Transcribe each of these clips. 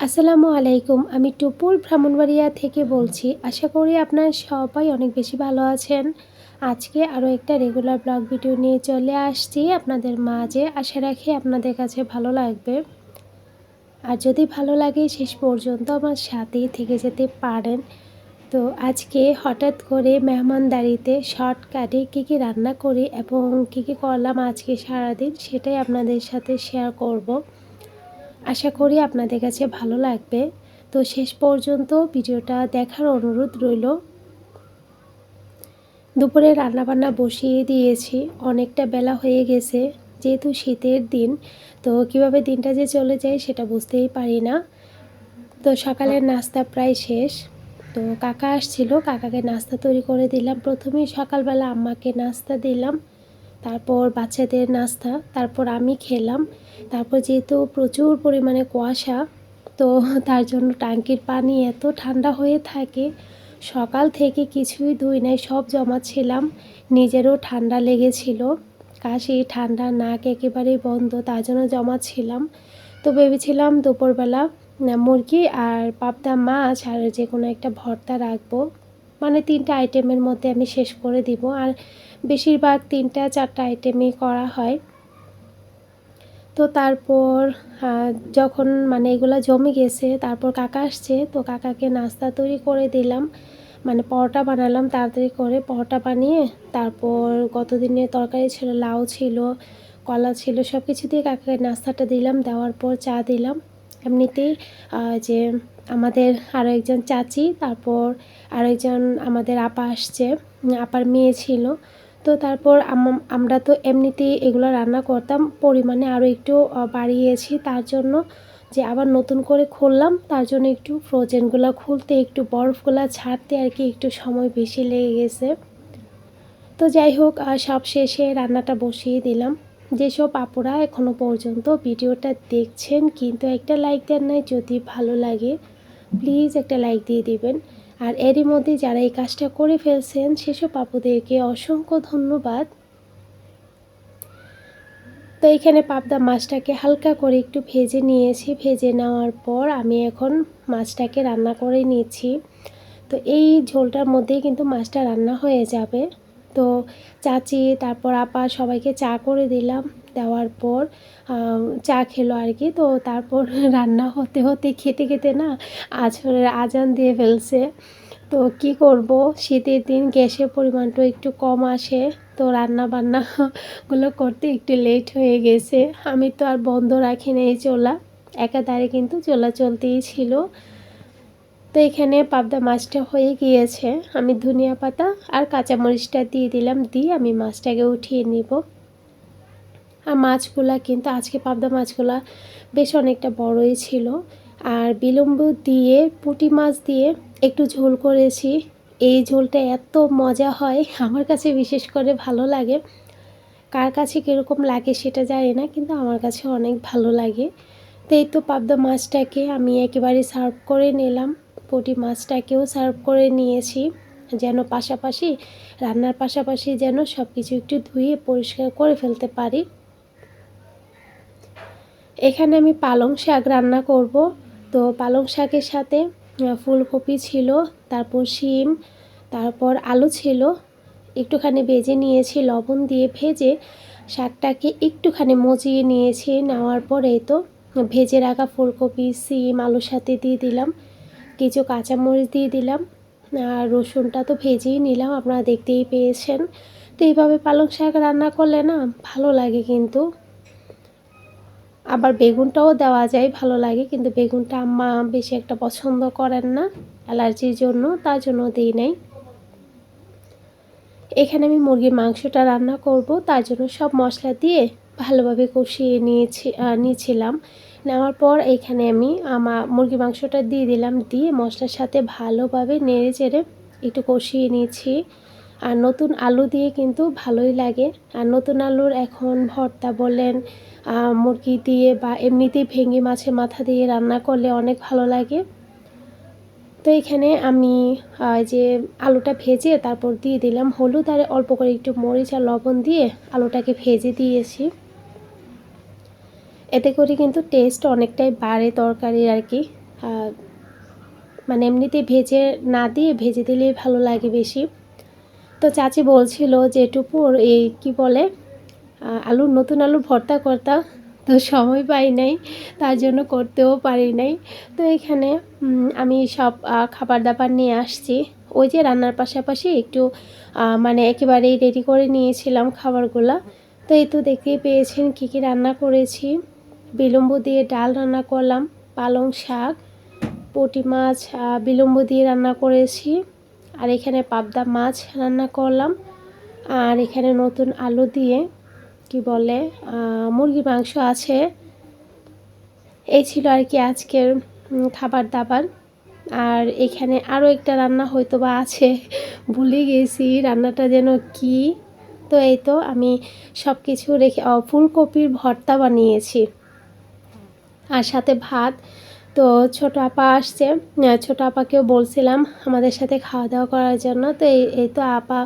আসসালামু আলাইকুম, আমি টুপুর ব্রাহ্মণবাড়িয়া থেকে বলছি। আশা করি আপনারা সবাই অনেক বেশি ভালো আছেন। আজকে আরও একটা রেগুলার ব্লগ ভিডিও নিয়ে চলে আসছি আপনাদের মাঝে। আশা রাখি আপনাদের কাছে ভালো লাগবে। আর যদি ভালো লাগে, শেষ পর্যন্ত আমার সাথেই থেকে যেতে পারেন। তো আজকে হঠাৎ করে মেহমানদারিতে শর্টকাটে কী কী রান্না করি এবং কী কী করলাম আজকে সারাদিন, সেটাই আপনাদের সাথে শেয়ার করব। আশা করি আপনাদের কাছে ভালো লাগবে। তো শেষ পর্যন্ত ভিডিওটা দেখার অনুরোধ রইল। দুপুরে রান্নাবান্না বসিয়ে দিয়েছি। অনেকটা বেলা হয়ে গেছে, যেহেতু শীতের দিন, তো কীভাবে দিনটা যে চলে যায় সেটা বুঝতেই পারি না। তো সকালের নাস্তা প্রায় শেষ। তো কাকা আসছিল, কাকাকে নাস্তা তৈরি করে দিলাম। প্রথমেই সকালবেলা আম্মাকে নাস্তা দিলাম। তারপর বাচ্চাদের নাস্তা, তারপর আমি খেলাম। তারপর যেহেতু প্রচুর পরিমাণে কুয়াশা, তো তার জন্য ট্যাঙ্কির পানি এত ঠান্ডা হয়ে থাকে, সকাল থেকে কিছুই ধুই নাই, সব জমাচ্ছিলাম নিজেরও ঠান্ডা লেগেছিল। কাশি, ঠান্ডা, নাক একেবারেই বন্ধ, তার জন্য জমাচ্ছিলাম তো ভেবেছিলাম দুপুরবেলা মুরগি আর পাবদা মাছ আর যে কোনো একটা ভর্তা রাখব। মানে তিনটা আইটেমের মধ্যে আমি শেষ করে দিব। আর বেশিরভাগ তিনটা, চারটা আইটেমই করা হয়। তো তারপর যখন মানে এগুলো জমে গেছে, তারপর কাকা আসছে, তো কাকাকে নাস্তা তৈরি করে দিলাম। মানে পরোটা বানালাম তাড়াতাড়ি করে, পরোটা বানিয়ে তারপর গতদিনের তরকারি ছিল, লাউ ছিল, কলা ছিল সব কিছু দিয়ে কাকাকে নাস্তাটা দিলাম। দেওয়ার পর চা দিলাম। এমনিতেই যে আমাদের আরও একজন চাচি, তারপর আরও আরেকজন আমাদের আপা আসছে আপার মেয়ে ছিল। তো তারপর আমরা তো এমনিতেই এগুলো রান্না করতাম, পরিমাণে আরও একটু বাড়িয়েছি। তার জন্য যে আবার নতুন করে খুললাম, তার জন্য একটু ফ্রোজেনগুলো খুলতে, একটু বরফগুলো ছাড়তে আর কি একটু সময় বেশি লেগে গেছে। তো যাই হোক সব শেষে রান্নাটা বসিয়ে দিলাম। যেসব আপুরা এখনও পর্যন্ত ভিডিওটা দেখছেন, কিন্তু একটা লাইক দেন নাই, যদি ভালো লাগে প্লিজ একটা লাইক দিয়ে দিবেন। আর এরই মধ্যে যারা এই কাজটা করে ফেলছেন, সেসব আপুদেরকে অসংখ্য ধন্যবাদ। তো এখানে পাবদা মাছটাকে হালকা করে একটু ভেজে নিয়েছি। ভেজে নেওয়ার পর আমি এখন মাছটাকে রান্না করে নিয়েছি তো এই ঝোলটার মধ্যেই কিন্তু মাছটা রান্না হয়ে যাবে। তো চাচি, তারপর আপা সবাইকে চা করে দিলাম। দেওয়ার পর চা খেলো আর কি। তো তারপর রান্না হতে হতে, খেতে খেতে না আজরের আজান দিয়ে ফেলছে। তো কি করব? শীতের দিন গ্যাসের পরিমাণটা একটু কম আসে। তো রান্না বান্নাগুলো করতে একটু লেট হয়ে গেছে। আমি তো আর বন্ধ রাখি নেই চোলা। একাধারে কিন্তু চোলা চলতেই ছিল। তো এখানে পাবদা মাছটা হয়ে গিয়েছে। আমি ধনিয়া পাতা আর কাঁচামরিচটা দিয়ে দিলাম, দিয়ে আমি মাছটাকে উঠিয়ে নিব। আর মাছগুলা কিন্তু, আজকে পাবদা মাছগুলা বেশ অনেকটা বড়ই ছিল। আর বিলম্ব দিয়ে, পুঁটি মাছ দিয়ে একটু ঝোল করেছি। এই ঝোলটা এত মজা হয়, আমার কাছে বিশেষ করে ভালো লাগে। কার কাছে কীরকম লাগে সেটা জানি না, কিন্তু আমার কাছে অনেক ভালো লাগে। তো এই তো পাবদা মাছটাকে আমি একেবারে সার্ভ করে নিলাম। পুঁটি মাছটাকেও সার্ভ করে নিয়েছি, যেন পাশাপাশি, রান্নার পাশাপাশি যেন সব কিছু একটু ধুয়ে পরিষ্কার করে ফেলতে পারি। এখানে আমি পালং শাক রান্না করব। তো পালং শাকের সাথে ফুলকপি ছিল, তারপর শিম, তারপর আলু ছিল, একটুখানি ভেজে নিয়েছি, লবণ দিয়ে ভেজে শাকটাকে একটুখানি মজিয়ে নিয়েছি, নেওয়ার পরে তো ভেজে রাখা ফুলকপি সিম আলুর সাথে দিয়ে দিলাম। কিছু কাঁচামরিচ দিয়ে দিলাম। আর রসুনটা তো ভেজেই নিলাম, আপনারা দেখতেই পেয়েছেন। তো এইভাবে পালং শাক রান্না করলে না ভালো লাগে কিন্তু। আবার বেগুনটাও দেওয়া যায়, ভালো লাগে কিন্তু বেগুনটা আম্মা বেশি একটা পছন্দ করেন না, অ্যালার্জির জন্য, তার জন্য দিই নাই। এখানে আমি মুরগির মাংসটা রান্না করব, তার জন্য সব মশলা দিয়ে ভালোভাবে কষিয়ে নিয়েছি নিয়েছিলাম। নেওয়ার পর এখানে আমি আমার মুরগি মাংসটা দিয়ে দিলাম, দিয়ে মশলার সাথে ভালোভাবে নেড়ে চেড়ে একটু কষিয়ে নিয়েছি। আর নতুন আলু দিয়ে কিন্তু ভালোই লাগে। আর নতুন আলুর এখন ভর্তা বলেন মুরগি দিয়ে বা এমনিতেই ভেঙে মাছের মাথা দিয়ে রান্না করলে অনেক ভালো লাগে। তো এখানে আমি যে আলুটা ভেজে তারপর দিয়ে দিলাম হলুদ আর অল্প করে একটু মরিচ আর লবণ দিয়ে আলুটাকে ভেজে দিয়েছি। এতে করে কিন্তু টেস্ট অনেকটাই বাড়ে তরকারির আর কি। মানে এমনিতে ভেজে না দিয়ে ভেজে দিলেই ভালো লাগে বেশি। তো চাচি বলছিল যে, টুপুর, এই কি বলে আলুর নতুন আলু ভর্তা করতা, তো সময় পাই নাই, তার জন্য করতেও পারি নাই। তো এখানে আমি সব খাবার দাবার নিয়ে আসছি। ওই যে রান্নার পাশাপাশি একটু মানে একেবারেই রেডি করে নিয়েছিলাম খাবারগুলা। তো এই তো দেখতেই পেয়েছেন কী কী রান্না করেছি। বিলম্ব দিয়ে ডাল রান্না করলাম, পালং শাক, পুঁটি মাছ বিলম্ব দিয়ে রান্না করেছি। আর এখানে পাবদা মাছ রান্না করলাম। আর এখানে নতুন আলু দিয়ে, কি বলে মুরগির মাংস আছে। এই ছিল আর কি আজকের খাবার দাবার। আর এখানে আরও একটা রান্না হয়তো বা আছে, ভুলে গেছি রান্নাটা যেন কি। তো এই তো আমি সব কিছু রেখে ফুলকপির ভর্তা বানিয়েছি। আর সাথে ভাত। তো ছোট আপা আসছে। ছোট আপাকেও বলছিলাম আমাদের সাথে খাওয়া দাওয়া করার জন্য। তো এই এই তো আপা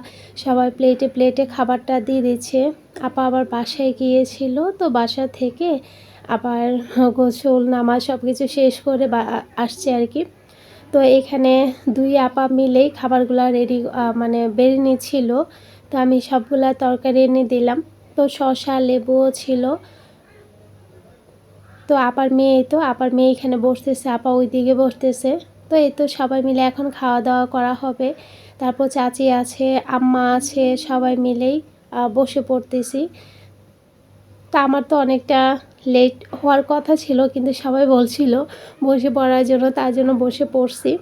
সবাই প্লেটে প্লেটে খাবারটা দিয়ে দিচ্ছে। আপা আবার বাসায় গিয়েছিল। তো বাসা থেকে আবার গোসল, নামাজ সব কিছু শেষ করে আসছে আর কি। তো এখানে দুই আপা মিলেই খাবারগুলো রেডি মানে বেড়ে নিচ্ছিল তো আমি সবগুলা তরকারি এনে দিলাম। তো শসা, লেবুও ছিল। তো আপার মেয়ে তো, আপার মেয়ে এখানে বসতেছে, আপা ওই দিকে বসতেছে। তো এই তো সবাই মিলে এখন খাওয়া দাওয়া করা হবে। তারপর চাচি আছে, আম্মা আছে, সবাই মিলেই বসে পড়তেছি। তো আমার তো অনেকটা লেট হওয়ার কথা ছিল, কিন্তু সবাই বলছিল বসে পড়ার জন্য, তার জন্য বসে পড়ছি।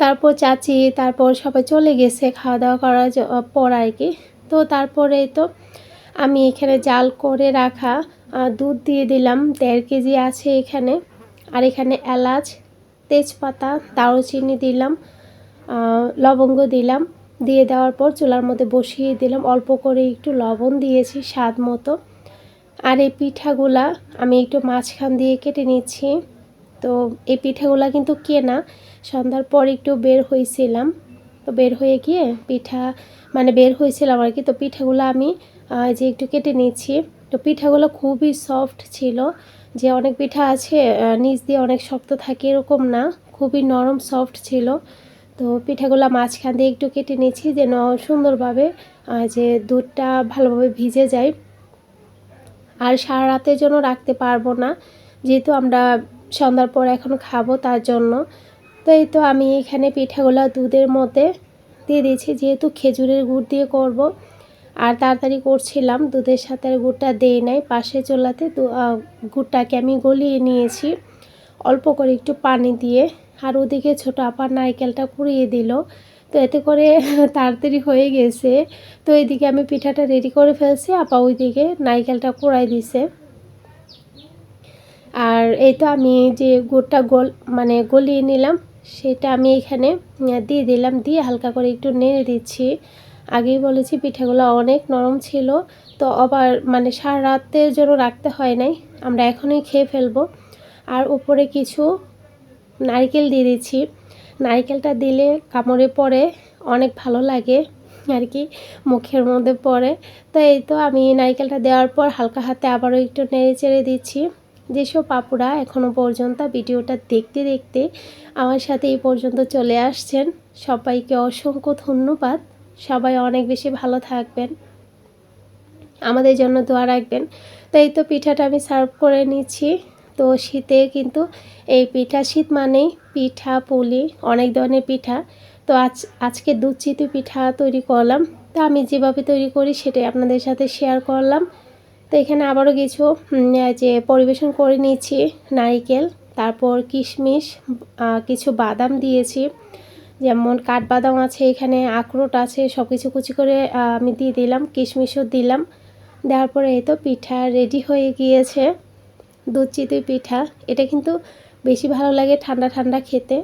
তারপর চাচি, তারপর সবাই চলে গেছে খাওয়া দাওয়া করার পর আর কি। তো তারপরে তো আমি এখানে জাল করে রাখা দুধ দিয়ে দিলাম। দেড় কেজি আছে এখানে। আর এখানে এলাচ, তেজপাতা, দারুচিনি দিলাম লবঙ্গ দিলাম। দিয়ে দেওয়ার পর চুলার মধ্যে বসিয়ে দিলাম। অল্প করে একটু লবণ দিয়েছি স্বাদ মতো। আর এই পিঠাগুলা আমি একটু মাঝখান দিয়ে কেটে নিচ্ছি। তো এই পিঠাগুলা কিন্তু কেনা। সন্ধ্যার পর একটু বের হয়েছিলাম। তো বের হয়ে গিয়ে পিঠা মানে বের হয়েছিলাম আর কি। তো পিঠাগুলো আমি যে একটু কেটে নিচ্ছি। তো পিঠাগুলো খুবই সফট ছিল। যে অনেক পিঠা আছে নিচ দিয়ে অনেক শক্ত থাকে এরকম না, খুবই নরম সফট ছিল। তো পিঠাগুলো মাঝখান দিয়ে একটু কেটে নিয়েছি যেন সুন্দরভাবে যে দুধটা ভালোভাবে ভিজে যায়। আর সারা রাতের জন্য রাখতে পারব না, যেহেতু আমরা সন্ধ্যার পর এখন খাব তার জন্য। তো এই তো আমি এখানে পিঠাগুলো দুধের মধ্যে দিয়ে দিয়েছি, যেহেতু খেজুরের গুড় দিয়ে করব। আর তাড়াতাড়ি করছিলাম, দুধের সাথে আর গুড়টা দেই নাই, পাশে চুলাতে গুড়টাকে আমি গলিয়ে নিয়েছি, অল্প করে একটু পানি দিয়ে। আর ওদিকে ছোটো আপার নারকেলটা কুড়িয়ে দিল। তো এতে করে তাড়াতাড়ি হয়ে গেছে। তো এদিকে আমি পিঠাটা রেডি করে ফেলছি, আপা ওইদিকে নারকেলটা কুড়াই দিছে। আর এই তো আমি যে গুড়টা গোল মানে গলিয়ে নিলাম, সেটা আমি এখানে দিয়ে দিলাম, দিয়ে হালকা করে একটু নেড়ে দিচ্ছি। আগেই বলেছি পিঠাগুলো অনেক নরম ছিল, তো আবার মানে সারা রাতের জন্য রাখতে হয় নাই, আমরা এখনই খেয়ে ফেলব। আর উপরে কিছু নারকেল দিয়ে দিচ্ছি নারকেলটা দিলে কামড়ে পড়ে, অনেক ভালো লাগে আর কি, মুখের মধ্যে পড়ে। তো এই তো আমি নারকেলটা দেওয়ার পর হালকা হাতে আবারও একটু নেড়ে চেড়ে দিচ্ছি। যেসব পাপুরা এখনও পর্যন্ত ভিডিওটা দেখতে দেখতে আমার সাথে এই পর্যন্ত চলে আসছেন, সবাইকে অসংখ্য ধন্যবাদ। সবাই অনেক বেশি ভালো থাকবেন। আমাদের জন্য দোয়া রাখবেন। তো এই তো পিঠাটা আমি সার্ভ করে নিচ্ছি। তো শীতে কিন্তু এই পিঠা, শীত মানেই পিঠা, পুলি, অনেক ধরনের পিঠা। তো আজ, আজকে দুধ পিঠা তৈরি করলাম। তো আমি যেভাবে তৈরি করি সেটাই আপনাদের সাথে শেয়ার করলাম। তো এখানে আবারও কিছু যে পরিবেশন করে নিয়েছি নারিকেল, তারপর কিশমিশ কিছু বাদাম দিয়েছি। যেমন কাঠবাদাম আছে এখানে, আখরোট আছে সব কিছু কুচি করে আমি দিয়ে দিলাম, কিশমিশও দিলাম। দেওয়ার পরে এই তো পিঠা রেডি হয়ে গিয়েছে, দুধ চিতই পিঠা। এটা কিন্তু বেশি ভালো লাগে ঠান্ডা ঠান্ডা খেতে।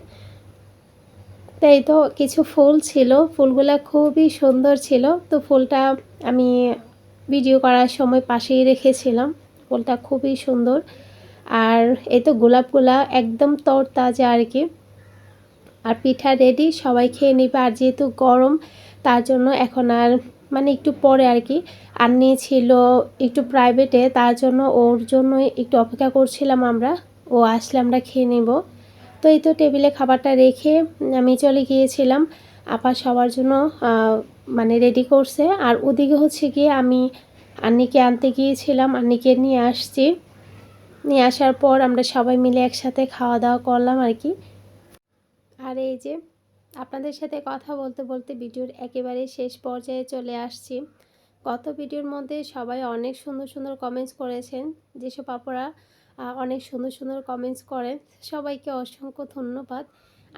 তাই তো কিছু ফুল ছিল, ফুলগুলা খুবই সুন্দর ছিল। তো ফুলটা আমি ভিডিও করার সময় পাশেই রেখেছিলাম, ফুলটা খুবই সুন্দর। আর এই তো গোলাপগুলা একদম তরতাজা আর কি। আর পিঠা রেডি সবাই খেয়ে নেবে। আর যেহেতু গরম, তার জন্য এখন আর মানে একটু পরে আর কি। আর নিয়েছিল একটু প্রাইভেটে তার জন্য ওর জন্যই একটু অপেক্ষা করছিলাম আমরা। ও আসলে আমরা খেয়ে নেব। তো এই তো টেবিলে খাবারটা রেখে আমি চলে গিয়েছিলাম। আপা সবার জন্য মানে রেডি করছে। আর ওদিকে হচ্ছে গিয়ে আমি আন্নিকে আনতে গিয়েছিলাম, আন্নিকে নিয়ে আসছি। নিয়ে আসার পর আমরা সবাই মিলে একসাথে খাওয়া দাওয়া করলাম আর কি। আর এই যে আপনাদের সাথে কথা বলতে বলতে ভিডিওর একেবারে শেষ পর্যায়ে চলে আসছি। গত ভিডিওর মধ্যে সবাই অনেক সুন্দর সুন্দর কমেন্টস করেছেন, যেসব আপুরা অনেক সুন্দর সুন্দর কমেন্টস করেন, সবাইকে অসংখ্য ধন্যবাদ।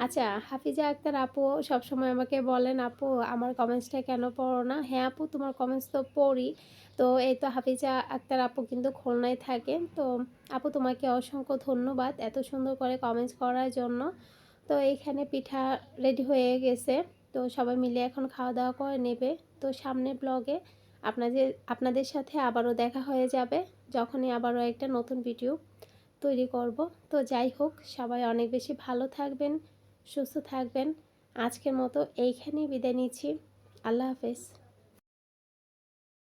আচ্ছা হাফিজা আক্তার আপু সবসময় আমাকে বলেন, আপু, আমার কমেন্টসটা কেন পড়ো না? হ্যাঁ আপু, তোমার কমেন্টস তো পড়ি। তো এই তো হাফিজা আক্তার আপু কিন্তু খুলনায় থাকেন তো আপু, তোমাকে অসংখ্য ধন্যবাদ এত সুন্দর করে কমেন্টস করার জন্য। তো এইখানে পিঠা রেডি হয়ে গেছে। তো সবাই মিলে এখন খাওয়া দাওয়া করে নেবে। তো সামনে ব্লগে আপনাদের আপনাদের সাথে আবারও দেখা হয়ে যাবে। যখনই আবারও একটা নতুন ভিডিও তৈরি করব। তো যাই হোক, সবাই অনেক বেশি ভালো থাকবেন, সুস্থ থাকবেন। আজকের মতো এইখানেই বিদায় নিচ্ছি। আল্লাহ হাফেজ।